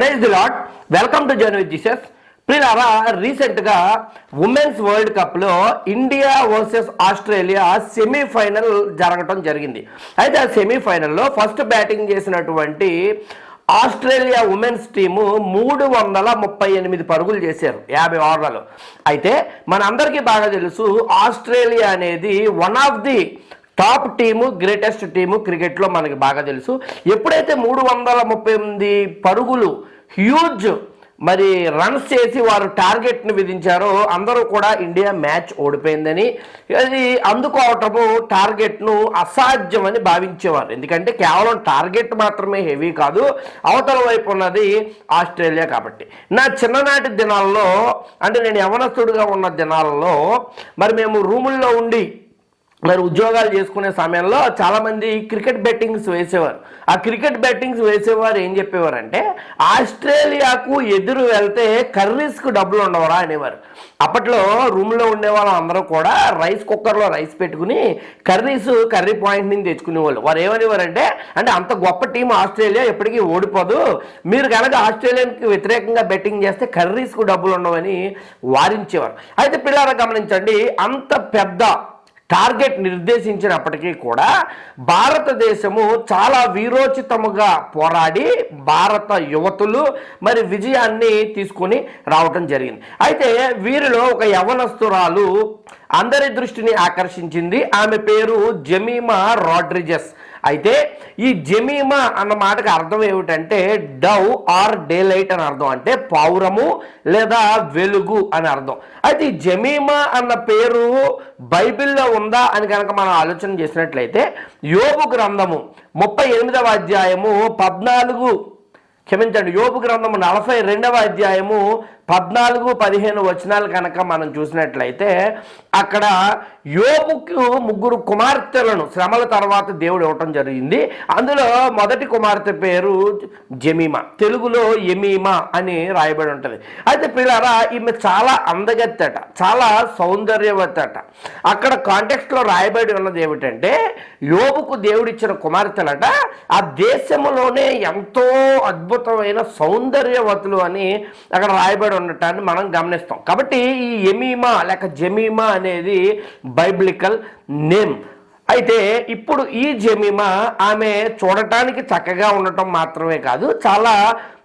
Praise the Lord welcome to journey with Jesus ప్రియారా రీసెంట్గా women's world కప్లో India versus Australia semifinal జరగటం జరిగింది. అయితే ఆ సెమీఫైనల్లో ఫస్ట్ బ్యాటింగ్ చేసినటువంటి ఆస్ట్రేలియా ఉమెన్స్ టీము మూడు వందల ముప్పై ఎనిమిది పరుగులు చేశారు యాభై ఓవర్లలో. అయితే మనందరికీ బాగా తెలుసు ఆస్ట్రేలియా అనేది one of the top team greatest team క్రికెట్లో మనకి బాగా తెలుసు. ఎప్పుడైతే మూడు వందల ముప్పై ఎనిమిది పరుగులు హ్యూజ్ మరి రన్స్ చేసి వారు టార్గెట్ను విధించారో అందరూ కూడా ఇండియా మ్యాచ్ ఓడిపోయిందని. అది అందుకోవటము టార్గెట్ను అసాధ్యమని భావించేవారు. ఎందుకంటే కేవలం టార్గెట్ మాత్రమే హెవీ కాదు అవతల వైపు ఉన్నది ఆస్ట్రేలియా కాబట్టి. నా చిన్ననాటి దినాల్లో అంటే నేను యవనస్తుడిగా ఉన్న దినాలలో మరి మేము రూముల్లో ఉండి మరి ఉద్యోగాలు చేసుకునే సమయంలో చాలామంది క్రికెట్ బెట్టింగ్స్ వేసేవారు. ఆ క్రికెట్ బెట్టింగ్స్ వేసేవారు ఏం చెప్పేవారంటే ఆస్ట్రేలియాకు ఎదురు వెళ్తే కర్రీస్కు డబ్బులు ఉండవరా అనేవారు. అప్పట్లో రూమ్లో ఉండే వాళ్ళం అందరూ కూడా రైస్ కుక్కర్లో రైస్ పెట్టుకుని కర్రీస్ కర్రీ పాయింట్ నుంచి తెచ్చుకునేవాళ్ళు. వారు ఏమనేవారంటే అంటే అంత గొప్ప టీం ఆస్ట్రేలియా ఎప్పటికీ ఓడిపోదు. మీరు కనుక ఆస్ట్రేలియాకి వ్యతిరేకంగా బెట్టింగ్ చేస్తే కర్రీస్కు డబ్బులు ఉండవని వారించేవారు. అయితే పిల్లలు గమనించండి అంత పెద్ద టార్గెట్ నిర్దేశించినప్పటికీ కూడా భారతదేశము చాలా వీరోచితముగా పోరాడి భారత యువతులు మరి విజయాన్ని తీసుకొని రావటం జరిగింది. అయితే వీరిలో ఒక యవనస్తురాలు అందరి దృష్టిని ఆకర్షించింది. ఆమె పేరు జమీమా రాడ్రిజెస్ అయితే ఈ జమీమా అన్న మాటకు అర్థం ఏమిటంటే డవ్ ఆర్ డే లైట్ అని అర్థం. అంటే పౌరము లేదా వెలుగు అని అర్థం. అయితే ఈ జమీమా అన్న పేరు బైబిల్లో ఉందా అని కనుక మనం ఆలోచన చేసినట్లయితే యోగు గ్రంథము ముప్పై ఎనిమిదవ అధ్యాయము పద్నాలుగు క్షమించండి యోపు గ్రంథము నలభై రెండవ అధ్యాయము పద్నాలుగు పదిహేను వచనాలు కనుక మనం చూసినట్లయితే అక్కడ యోపుకు ముగ్గురు కుమార్తెలను శ్రమల తర్వాత దేవుడు ఇవ్వటం జరిగింది. అందులో మొదటి కుమార్తె పేరు జమీమా. తెలుగులో ఎమీమా అని రాయబడి ఉంటుంది. అయితే పిల్లరా ఈమె చాలా అందగత్తట చాలా సౌందర్యవతట అక్కడ కాంటెక్స్ట్లో రాయబడి ఉన్నది ఏమిటంటే యోపుకు దేవుడిచ్చిన కుమార్తెలట ఆ దేశంలోనే ఎంతో అద్భుతమైన సౌందర్యవతులు అని అక్కడ రాయబడి ఉండటాన్ని మనం గమనిస్తాం. కాబట్టి ఈ ఎమీమా లేక జమీమా అనేది బైబిలికల్ నేమ్. అయితే ఇప్పుడు ఈ జమీమా ఆమె చూడటానికి చక్కగా ఉండటం మాత్రమే కాదు చాలా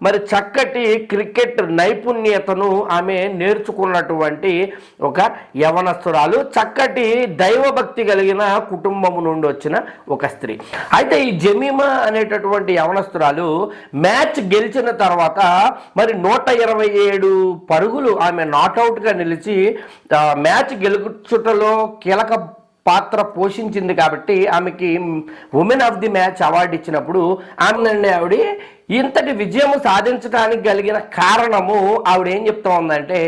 మరి చక్కటి క్రికెట్ నైపుణ్యతను ఆమె నేర్చుకున్నటువంటి ఒక యవనస్తురాలు చక్కటి దైవభక్తి కలిగిన కుటుంబము నుండి వచ్చిన ఒక స్త్రీ. అయితే ఈ జమీమా అనేటటువంటి యవనస్తురాలు మ్యాచ్ గెలిచిన తర్వాత మరి నూట ఇరవై ఏడు పరుగులు ఆమె నాట్అవుట్గా నిలిచి మ్యాచ్ గెలుచుటలో కీలక పాత్ర పోషించింది కాబట్టి ఆమెకి woman of the match award ఇచ్చినప్పుడు ఆమె ఆవిడ ఇంతటి విజయము సాధించడానికి కలిగిన కారణము ఆవిడ ఏం చెప్తా ఉందంటే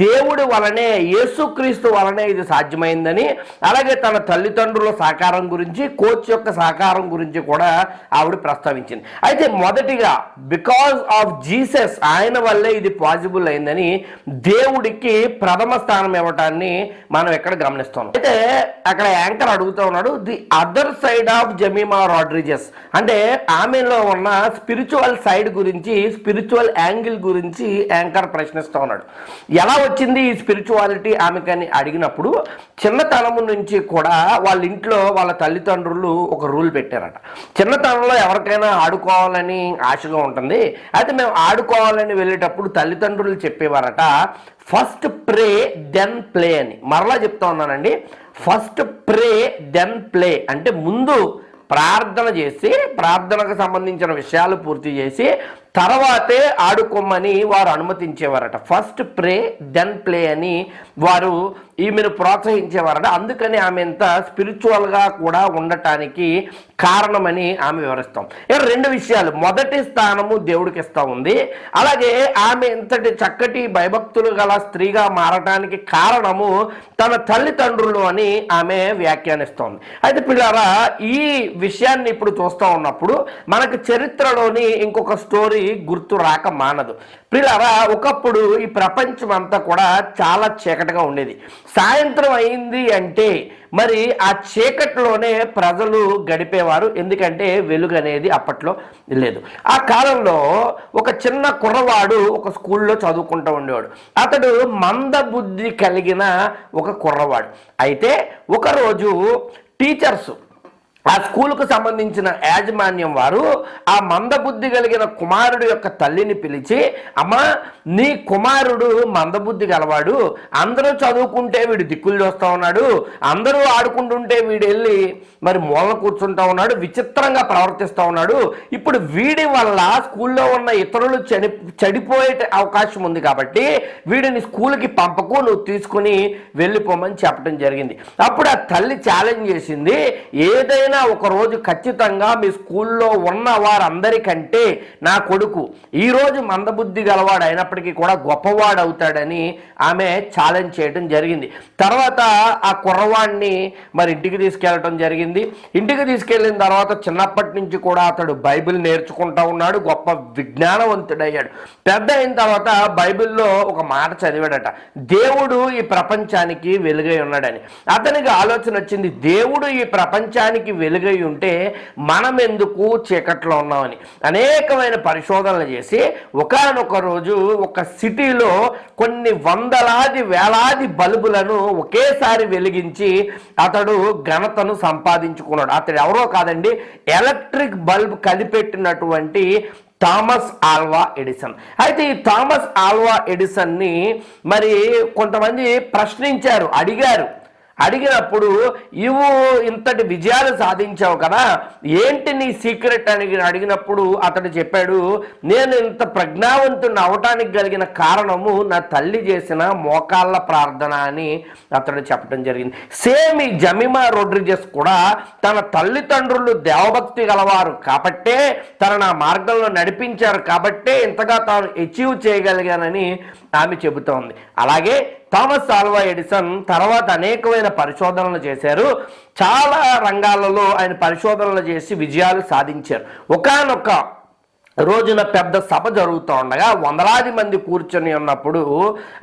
దేవుడి వలనే యేసుక్రీస్తు వలనే ఇది సాధ్యమైందని అలాగే తన తల్లిదండ్రుల సహకారం గురించి కోచ్ యొక్క సహకారం గురించి కూడా ఆవిడ ప్రస్తావించింది. అయితే మొదటిగా బికాజ్ ఆఫ్ జీసస్ ఆయన వల్లే ఇది పాసిబుల్ అయిందని దేవుడికి ప్రథమ స్థానం ఇవ్వటాన్ని మనం ఎక్కడ గమనిస్తాం అయితే అక్కడ యాంకర్ అడుగుతూ ఉన్నాడు the other side of Jemimah Rodrigues అంటే ఆమెలో ఉన్న స్పిరిచువల్ సైడ్ గురించి స్పిరిచువల్ యాంగిల్ గురించి యాంకర్ ప్రశ్నిస్తూ ఉన్నాడు. ఎలా వచ్చింది ఈ స్పిరిచువాలిటీ ఆమెకని అడిగినప్పుడు చిన్నతనము నుంచి కూడా వాళ్ళ ఇంట్లో వాళ్ళ తల్లిదండ్రులు ఒక రూల్ పెట్టారట. చిన్నతనంలో ఎవరికైనా ఆడుకోవాలని ఆశగా ఉంటుంది. అయితే మేము ఆడుకోవాలని వెళ్ళేటప్పుడు తల్లిదండ్రులు చెప్పేవారట ఫస్ట్ ప్రే దెన్ ప్లే అని. మరలా చెప్తా ఉన్నానండి ఫస్ట్ ప్రే దెన్ ప్లే అంటే ముందు ప్రార్థన చేసి ప్రార్థనకు సంబంధించిన విషయాలు పూర్తి చేసి తర్వాతే ఆడుకోమని వారు అనుమతించేవారట. ఫస్ట్ ప్రే దెన్ ప్లే అని వారు ఈమెను ప్రోత్సహించేవారట. అందుకని ఆమె ఇంత స్పిరిచువల్గా కూడా ఉండటానికి కారణమని ఆమె వివరిస్తాం. ఇక రెండు విషయాలు. మొదటి స్థానము దేవుడికి ఇస్తా ఉంది. అలాగే ఆమె ఇంతటి చక్కటి భయభక్తులు గల స్త్రీగా మారటానికి కారణము తన తల్లిదండ్రులు అని ఆమె వ్యాఖ్యానిస్తోంది. అయితే పిల్లారా ఈ విషయాన్ని ఇప్పుడు చూస్తూ ఉన్నప్పుడు మనకు చరిత్రలోని ఇంకొక స్టోరీ గుర్తు రాక మానదు. ప్రిలారా ఒకప్పుడు ఈ ప్రపంచం అంతా కూడా చాలా చీకటిగా ఉండేది. సాయంత్రం అయింది అంటే మరి ఆ చీకటిలోనే ప్రజలు గడిపేవారు. ఎందుకంటే వెలుగు అనేది అప్పట్లో లేదు. ఆ కాలంలో ఒక చిన్న కుర్రవాడు ఒక స్కూల్లో చదువుకుంటూ ఉండేవాడు. అతడు మందబుద్ధి కలిగిన ఒక కుర్రవాడు. అయితే ఒకరోజు టీచర్స్ ఆ స్కూల్కు సంబంధించిన యాజమాన్యం వారు ఆ మందబుద్ధి కలిగిన కుమారుడు యొక్క తల్లిని పిలిచి అమ్మా నీ కుమారుడు మందబుద్ధి గలవాడు. అందరూ చదువుకుంటే వీడు దిక్కులు చూస్తూ ఉన్నాడు. అందరూ ఆడుకుంటుంటే వీడు వెళ్ళి మరి మూలన కూర్చుంటా ఉన్నాడు. విచిత్రంగా ప్రవర్తిస్తూ ఉన్నాడు. ఇప్పుడు వీడి వల్ల స్కూల్లో ఉన్న ఇతరులు చెడి చెడిపోయే అవకాశం ఉంది కాబట్టి వీడిని స్కూల్కి పంపకు నువ్వు తీసుకుని వెళ్ళిపోమని చెప్పడం జరిగింది. అప్పుడు ఆ తల్లి ఛాలెంజ్ చేసింది ఏదైనా ఒక రోజు ఖచ్చితంగా మీ స్కూల్లో ఉన్న వారందరికంటే నా కొడుకు ఈరోజు మందబుద్ధి గలవాడు అయినప్పటికీ కూడా గొప్పవాడు అవుతాడని ఆమె ఛాలెంజ్ చేయడం జరిగింది. తర్వాత ఆ కుర్రవాడిని మరి ఇంటికి తీసుకెళ్ళటం జరిగింది. ఇంటికి తీసుకెళ్ళిన తర్వాత చిన్నప్పటి నుంచి కూడా అతడు బైబిల్ నేర్చుకుంటా ఉన్నాడు గొప్ప విజ్ఞానవంతుడయ్యాడు. పెద్ద అయిన తర్వాత బైబిల్లో ఒక మాట చదివాడట దేవుడు ఈ ప్రపంచానికి వెలుగై ఉన్నాడని. అతనికి ఆలోచన వచ్చింది దేవుడు ఈ ప్రపంచానికి వెలుగై ఉంటే మనం ఎందుకు చీకట్లో ఉన్నామని అనేకమైన పరిశోధనలు చేసి ఒకనొక రోజు ఒక సిటీలో కొన్ని వందలాది వేలాది బల్బులను ఒకేసారి వెలిగించి అతడు ఘనతను సంపాదించుకున్నాడు. అతడు ఎవరో కాదండి ఎలక్ట్రిక్ బల్బ్ కనిపెట్టినటువంటి థామస్ ఆల్వా ఎడిసన్. అయితే ఈ థామస్ ఆల్వా ఎడిసన్ని మరి కొంతమంది ప్రశ్నించారు అడిగారు. అడిగినప్పుడు ఇవు ఇంతటి విజయాలు సాధించావు కదా ఏంటి నీ సీక్రెట్? అని అడిగినప్పుడు అతడు చెప్పాడు నేను ఇంత ప్రజ్ఞావంతుని అవటానికి కలిగిన కారణము నా తల్లి చేసిన మోకాళ్ళ ప్రార్థన అని అతడు చెప్పడం జరిగింది. సేమ్ ఈ జమిమా రోడ్రిజెస్ కూడా తన తల్లిదండ్రులు దేవభక్తి గలవారు కాబట్టే తన నా మార్గంలో నడిపించారు కాబట్టే ఇంతగా తాను అచీవ్ చేయగలిగానని ఆమె చెబుతోంది. అలాగే థామస్ ఆల్వా ఎడిసన్ తర్వాత అనేకమైన పరిశోధనలు చేశారు. చాలా రంగాలలో ఆయన పరిశోధనలు చేసి విజయాలు సాధించారు. ఒకానొక రోజున పెద్ద సభ జరుగుతూ ఉండగా వందలాది మంది కూర్చొని ఉన్నప్పుడు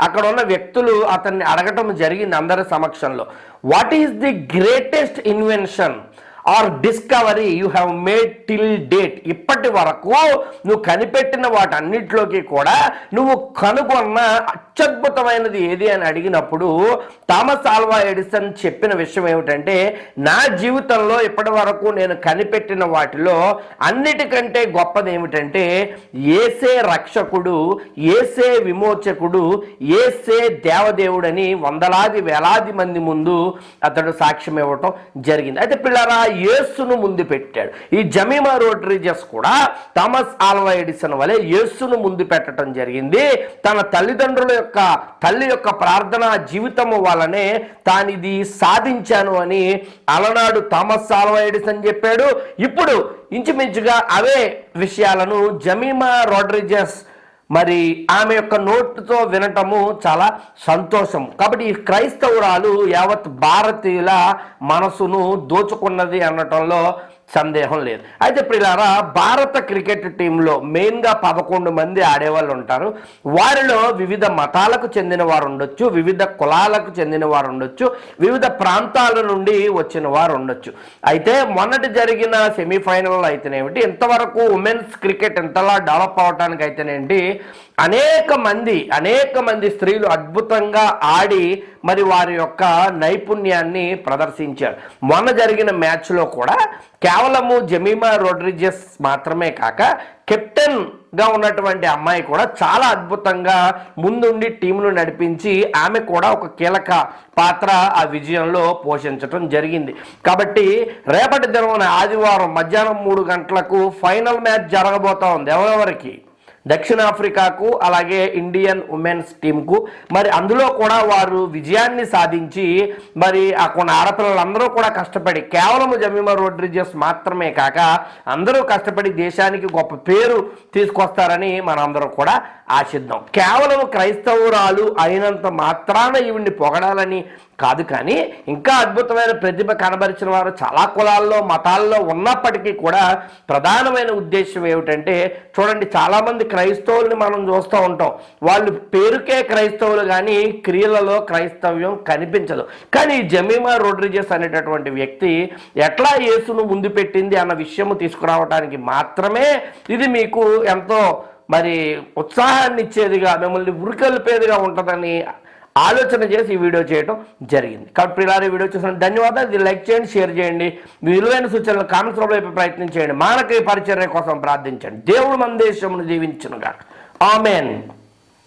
అక్కడ ఉన్న వ్యక్తులు అతన్ని అడగటం జరిగింది అందరి సమక్షంలో. What is the greatest invention? Or discovery you have made till date. ఇప్పటి వరకు నువ్వు కనిపెట్టిన వాటన్నిటిలోకి కూడా నువ్వు కనుగొన్న అత్యద్భుతమైనది ఏది అని అడిగినప్పుడు థామస్ ఆల్వా ఎడిసన్ చెప్పిన విషయం ఏమిటంటే నా జీవితంలో ఇప్పటి వరకు నేను కనిపెట్టిన వాటిలో అన్నిటికంటే గొప్పది ఏమిటంటే ఏసే రక్షకుడు ఏసే విమోచకుడు ఏసే దేవదేవుడని వందలాది వేలాది మంది ముందు అతడు సాక్ష్యం ఇవ్వటం జరిగింది. అయితే పిల్లరా యేసును ముందు పెట్టాడు. ఈ జమీమా రోడ్రిజస్ కూడా థామస్ ఆల్వా ఎడిసన్ వలె యేసును ముందు పెట్టడం జరిగింది. తన తల్లిదండ్రుల యొక్క తల్లి యొక్క ప్రార్థన జీవితము వలనే తాను ఇది సాధించాను అని అలనాడు థామస్ ఆల్వా ఎడిసన్ చెప్పాడు. ఇప్పుడు ఇంచుమించుగా అవే విషయాలను జమీమా రోడ్రిజస్ మరి ఆమె యొక్క నోటుతో వినటము చాలా సంతోషం. కాబట్టి ఈ క్రైస్తవురాలు యావత్ భారతీయుల మనసును దోచుకున్నది అనటంలో సందేహం లేదు. అయితే ప్రిలారా భారత క్రికెట్ టీంలో మెయిన్గా పదకొండు మంది ఆడేవాళ్ళు ఉంటారు. వారిలో వివిధ మతాలకు చెందిన వారు ఉండొచ్చు వివిధ కులాలకు చెందిన వారు ఉండొచ్చు వివిధ ప్రాంతాల నుండి వచ్చిన వారు ఉండొచ్చు. అయితే మొన్నటి జరిగిన సెమీఫైనల్ అయితేనేమిటి ఇంతవరకు ఉమెన్స్ క్రికెట్ ఎంతలా డెవలప్ అవడానికి అయితేనేంటి అనేక మంది అనేక మంది స్త్రీలు అద్భుతంగా ఆడి మరి వారి యొక్క నైపుణ్యాన్ని ప్రదర్శించారు. మొన్న జరిగిన మ్యాచ్లో కూడా కేవలము జమీమా రోడ్రిజెస్ మాత్రమే కాక కెప్టెన్గా ఉన్నటువంటి అమ్మాయి కూడా చాలా అద్భుతంగా ముందుండి టీంను నడిపించి ఆమె కూడా ఒక కీలక పాత్ర ఆ విజయంలో పోషించడం జరిగింది. కాబట్టి రేపటి దినమున ఆదివారం మధ్యాహ్నం మూడు గంటలకు ఫైనల్ మ్యాచ్ జరగబోతా ఉంది. ఎవరెవరికి? దక్షిణాఫ్రికాకు అలాగే ఇండియన్ ఉమెన్స్ టీంకు మరి అందులో కూడా వారు విజయాన్ని సాధించి మరి ఆ కొన్ని ఆడపిల్లలందరూ కూడా కష్టపడి కేవలం జమీమా రోడ్రిజెస్ మాత్రమే కాక అందరూ కష్టపడి దేశానికి గొప్ప పేరు తీసుకొస్తారని మనందరం కూడా ఆశిద్దాం. కేవలం క్రైస్తవురాలు అయినంత మాత్రాన ఈవిడ్ని పొగడాలని కాదు కానీ ఇంకా అద్భుతమైన ప్రతిభ కనబరిచిన వారు చాలా కులాల్లో మతాల్లో ఉన్నప్పటికీ కూడా ప్రధానమైన ఉద్దేశం ఏమిటంటే చూడండి చాలామంది క్రైస్తవుల్ని మనం చూస్తూ ఉంటాం. వాళ్ళు పేరుకే క్రైస్తవులు కానీ క్రియలలో క్రైస్తవ్యం కనిపించదు. కానీ జమీమా రోడ్రిజెస్ అనేటటువంటి వ్యక్తి ఎట్లా యేసును ముందు పెట్టింది అన్న విషయము తీసుకురావడానికి మాత్రమే ఇది మీకు ఎంతో మరి ఉత్సాహాన్ని ఇచ్చేదిగా మిమ్మల్ని ఉరికల్పేదిగా ఉంటుందని ఆలోచన చేసి ఈ వీడియో చేయడం జరిగింది. కాబట్టి పిల్లలు వీడియో చూసిన ధన్యవాదాలు. ఇది లైక్ చేయండి షేర్ చేయండి. మీ విలువైన సూచనలు కామెంట్స్ రూపంలో ప్రయత్నం చేయండి మానక పరిచర్య కోసం ప్రార్థించండి. దేవుడు మన దేశమును జీవించనుగా ఆమెన్.